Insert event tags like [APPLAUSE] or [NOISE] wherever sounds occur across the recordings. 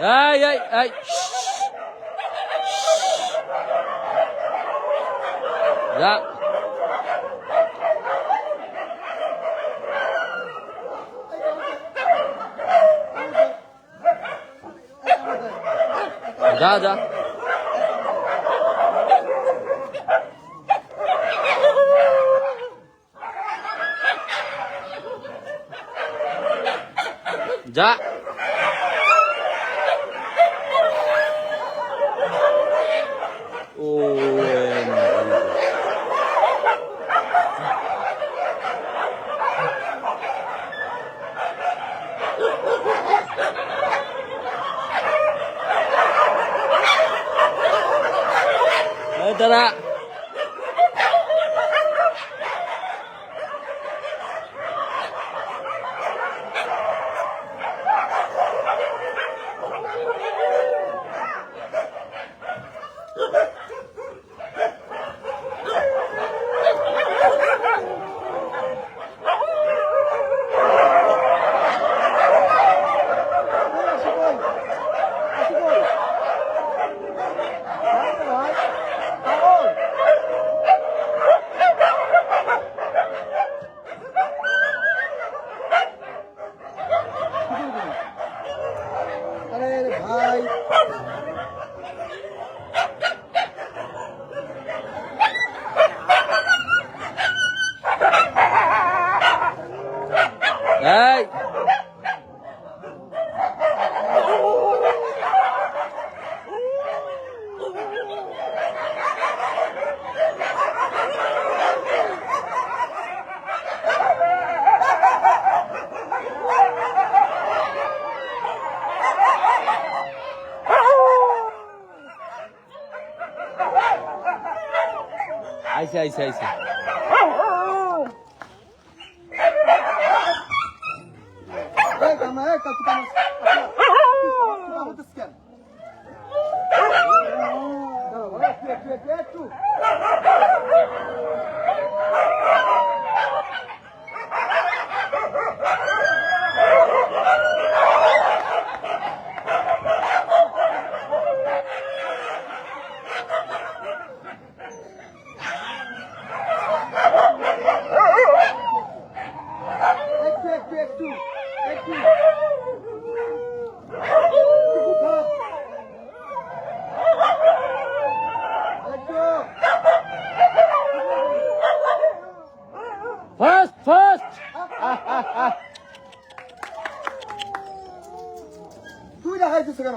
Ê, ê, ê. Dạ. Dạ, dạ. Dạ. Dadah. আইসে আইসে আইসে Hey, come on, come on. First তুই দেখাইছিস কেন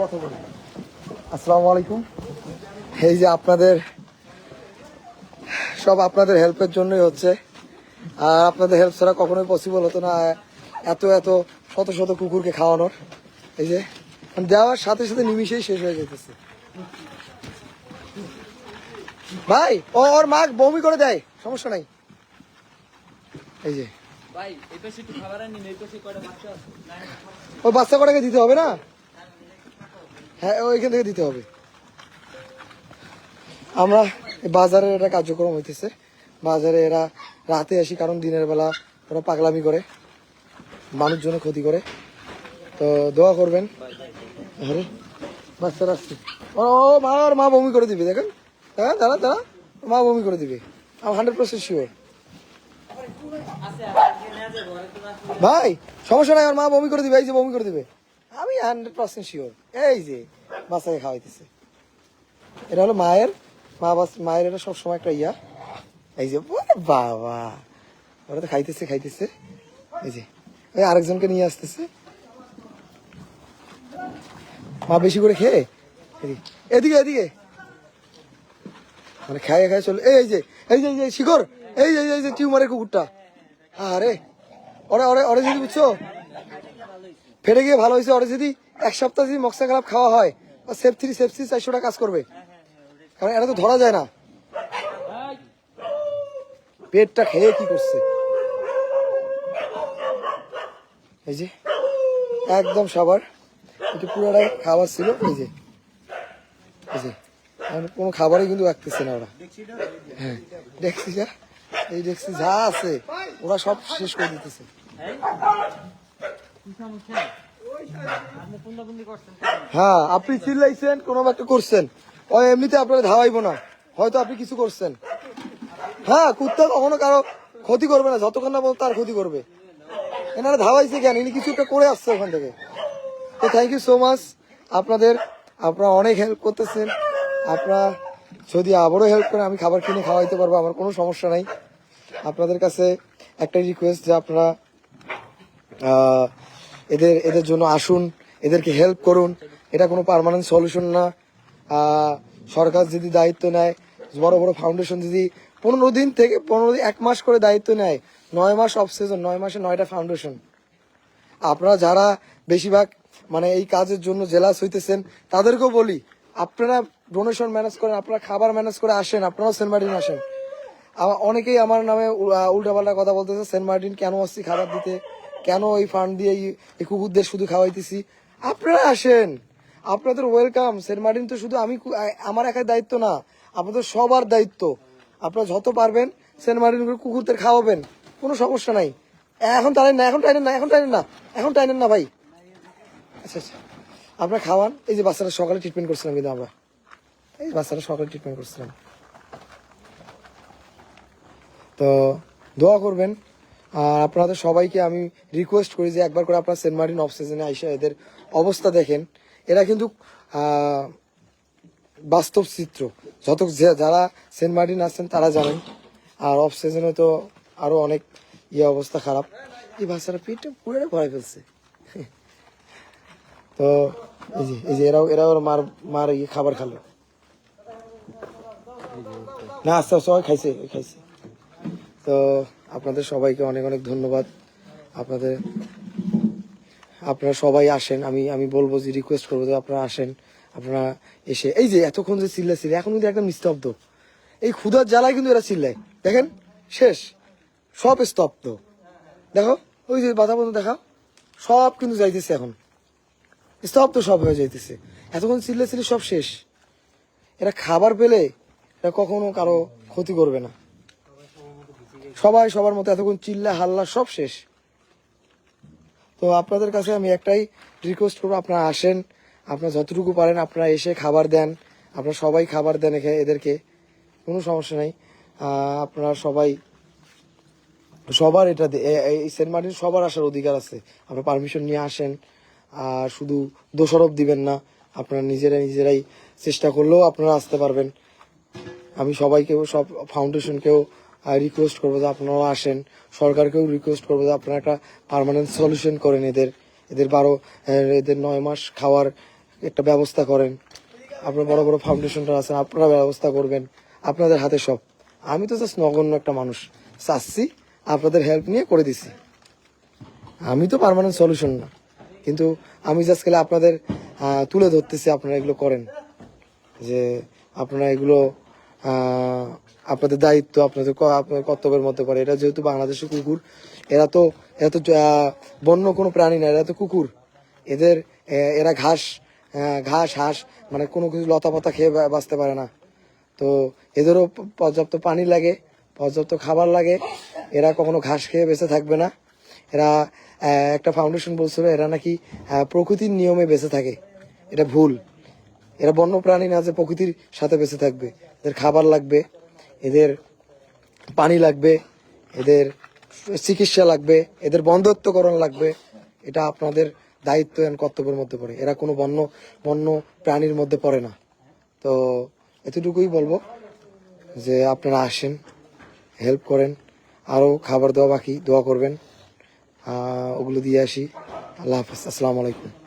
কথা বলি। আসসালামু আলাইকুম। এই যে আপনাদের সব আপনাদের হেল্পের জন্যই হচ্ছে। আর আপনাদের হেল্প ছাড়া কখনোই পসিবল হতো না এত এত শত শত কুকুরকে খাওয়ানোর। এই যে দেওয়ার সাথে সাথে নিমিশেই শেষ হয়ে যেতেছে ভাই ও ওর মা বমি করে দেয় সমস্যা নাই। এই যে। ভাই এই পাশে একটু খাবার আনি এই পাশে কয়টা বাচ্চা আছে? ওই বাচ্চা কটাকে দিতে হবে না? হ্যাঁ থেকে দিতে হবে। আমরা এই বাজারে এটা কার্যক্রম হইতেছে। বাজারে এরা রাতে আসি, কারণ দিনের বেলা ওরা পাগলামি করে, মানুষজনের ক্ষতি করে। তো দোয়া করবেন। আরে, বাচ্চারা আসছে। ও মা, ওর মা বমি করে দিবে, দেখেন। হ্যাঁ দাঁড়া দাঁড়া মা বমি করে দিবে। আমি হান্ড্রেড পার্সেন্ট শিওর ভাই, সমস্যা নাই আমার মা বমি করে দিবে, এই যে বমি করে দিবে। আমি হান্ড্রেড পার্সেন্ট শিওর এই যে বাচ্চাকে খাওয়াইতেছে। এটা হলো মায়ের মা বাস মায়ের এটা সবসময় একটা ইয়া। এই যে বাবা! ওরা তো খাইতেছে খাইতেছে। এই যে ওই আরেকজনকে নিয়ে আসতেছে। মা বেশি করে খেয়ে এদিকে এদিকে মানে খাইয়ে খাইয়ে চলে এই যে এই যে এই যে শিখর এই যে, এই যে টিউমারের কুকুরটা। আরে ওরে ওরে ওরে যদি বুঝছ ফেটে গিয়ে ভালো হয়েছে ওরে যদি এক সপ্তাহ যদি মক্সা খারাপ খাওয়া হয় সেফ থ্রি সেফ থ্রি চারশোটা কাজ করবে। কারণ এটা তো ধরা যায় না। পেটটা খেয়ে কি করছে? এই যে, একদম সবার। একটু পুরোটাই খাবার ছিল, এই যে। এই যে কোনো খাবারই কিন্তু রাখতেছে না ওরা। হ্যাঁ যা, এই দেখছি যা আছে, ওরা সব শেষ করে দিতেছে। হ্যাঁ আপনি চিল্লাইছেন, কোনো একটা করছেন। ওই এমনিতে আপনারা ধাওয়াইবো না। হয়তো আপনি কিছু করছেন। হ্যাঁ কুত্তা কখনো কারও ক্ষতি করবে না, যতক্ষণ না বলতো তার ক্ষতি করবে। এনারা ধাওয়াইছে কেন? ইনি কিছু একটা করে আসছে ওখান থেকে। তো থ্যাংক ইউ সো মাচ আপনাদের, আপনারা অনেক হেল্প করতেছেন। আপনারা যদি আবারও হেল্প করেন, আমি খাবার কিনে খাওয়াইতে পারব, আমার কোনো সমস্যা নাই। আপনাদের কাছে একটাই রিকোয়েস্ট যে আপনারা এদের এদের জন্য আসুন, এদেরকে হেল্প করুন। এটা কোনো পার্মানেন্ট সলিউশন না। সরকার যদি দায়িত্ব নেয়, বড় বড় ফাউন্ডেশন যদি পনেরো দিন থেকে, পনেরো দিন, এক মাস করে দায়িত্ব নেয়, নয় মাস অফ সিজন নয় মাসে নয়টা ফাউন্ডেশন আপনারা যারা বেশিরভাগ মানে এই কাজের জন্য জেলাস হইতেছেন, তাদেরকেও বলি, আপনারা ডোনেশন ম্যানেজ করেন, আপনারা খাবার ম্যানেজ করে আসেন, আপনারাও সেন্ট মার্টিন আসেন। অনেকেই আমার নামে উল্টাপাল্টা কথা বলতেছে, সেন্ট মার্টিন কেন আসছি, খাবার দিতে? কেন এই ফান্ড দিয়ে এই- কুকুরদের শুধু খাওয়াইতেছি? আপনারা আসেন। আপনাদের ওয়েলকাম সেন্ট মার্টিন তো শুধু আমি আমার একার দায়িত্ব না, আপনাদের সবার দায়িত্ব। আপনারা যত পারবেন সেন্ট মার্টিন করে কুকুরদের খাওয়াবেন, কোনো সমস্যা নাই। এখন টানেন না, এখন টানেন না, এখন টানেন না, এখন টানেন না ভাই। আচ্ছা আচ্ছা। আপনারা খাওয়ান। এই যে বাচ্চাটা সকালে ট্রিটমেন্ট করছিলাম কিন্তু আমরা। এই বাচ্চাটা সকালে ট্রিটমেন্ট করছিলাম। তো দোয়া করবেন। আর আপনাদের সবাইকে আমি রিকোয়েস্ট করি যে একবার করে আপনার সেন্ট মার্টিন অফ সিজনে আইসা এদের অবস্থা দেখেন। এরা কিন্তু বাস্তব চিত্র। যত যারা সেন্ট মার্টিন আসছেন তারা জানেন। আর অফ সিজনে তো আরও অনেক ইয়ে অবস্থা খারাপ। এই বাচ্চারা পেটটা পুরো ভয় ফেলছে। [LAUGHS] তো, এই যে এই যে এরাও এরাও মার মার ইয়ে খাবার খালো। না, আস্তে আস্তে সবাই খাইছে খাইছে। তো আপনাদের সবাইকে অনেক অনেক ধন্যবাদ। আপনাদের, আপনারা সবাই আসেন। আমি আমি বলব যে রিকোয়েস্ট করব যে আপনারা আসেন। আপনারা এসে, এই যে এতক্ষণ যে চিল্লা ছিল এখন কিন্তু একদম নিস্তব্ধ। এই ক্ষুধার জ্বালায় কিন্তু এরা চিল্লায়। দেখেন, শেষ। সব স্তব্ধ। দেখো, ওই যে বাধা বন্ধ দেখা সব কিন্তু যাইতেছে এখন। স্তব্ধ সব হয়ে যাইতেছে। এতক্ষণ চিল্লা ছিল সব শেষ। এরা খাবার পেলে এরা কখনো কারও ক্ষতি করবে না। সবাই সবার মতো এতক্ষণ চিল্লা, হাল্লা, সব শেষ। তো আপনাদের কাছে আমি একটাই রিকোয়েস্ট করব, আপনারা আসেন, আপনারা যতটুকু পারেন, আপনারা এসে খাবার দেন, আপনারা সবাই খাবার দেন এদেরকে, কোনো সমস্যা নাই। আপনারা সবাই, সবার এটা এই সেন্ট মার্টিন সবার আসার অধিকার আছে। আপনারা পারমিশন নিয়ে আসেন, আর শুধু দোষারোপ দিবেন না, আপনারা নিজেরাই নিজেরাই চেষ্টা করলেও আপনারা আসতে পারবেন। আমি সবাইকেও, সব ফাউন্ডেশনকেও রিকোয়েস্ট করব যে আপনারাও আসেন। সরকারকেও রিকোয়েস্ট করব যে আপনারা একটা পার্মানেন্ট সলিউশন করেন এদের। এদের বারো এদের নয় মাস খাওয়ার একটা ব্যবস্থা করেন। আপনার বড় বড় ফাউন্ডেশনটা আছেন আপনারা ব্যবস্থা করবেন। আপনাদের হাতে সব। আমি তো জাস্ট নগণ্য একটা মানুষ। চাচ্ছি আপনাদের হেল্প নিয়ে করে দিছি। আমি তো পারমানেন্ট সলিউশন না। কিন্তু আমি জাস্ট গেলে আপনাদের তুলে ধরতেছি, আপনারা এগুলো করেন। যে আপনারা এগুলো আপনাদের দায়িত্ব, আপনাদের কর্তব্যের মধ্যে পড়ে। এটা যেহেতু বাংলাদেশের কুকুর, এরা তো এরা তো বন্য কোনো প্রাণী না, এরা তো কুকুর। এদের এরা ঘাস ঘাস, হাঁস মানে কোনো কিছু লতা পাতা খেয়ে বাঁচতে পারে না। তো এদেরও পর্যাপ্ত পানি লাগে, পর্যাপ্ত খাবার লাগে। এরা কখনো ঘাস খেয়ে বেঁচে থাকবে না। এরা একটা ফাউন্ডেশন বলছিল, এরা নাকি প্রকৃতির নিয়মে বেঁচে থাকে। এটা ভুল। এরা বন্য প্রাণী না যে প্রকৃতির সাথে বেঁচে থাকবে। এদের খাবার লাগবে। এদের পানি লাগবে, এদের চিকিৎসা লাগবে, এদের বন্ধত্বকরণ লাগবে। এটা আপনাদের দায়িত্ব এবং কর্তব্যের মধ্যে পড়ে। এরা কোনো বন্য বন্য প্রাণীর মধ্যে পড়ে না। তো এতটুকুই বলব যে আপনারা আসেন হেল্প করেন, আরও খাবার দেওয়া বাকি, দোয়া করবেন। ওগুলো দিয়ে আসি। আল্লাহ হাফেজ। আসসালামু আলাইকুম।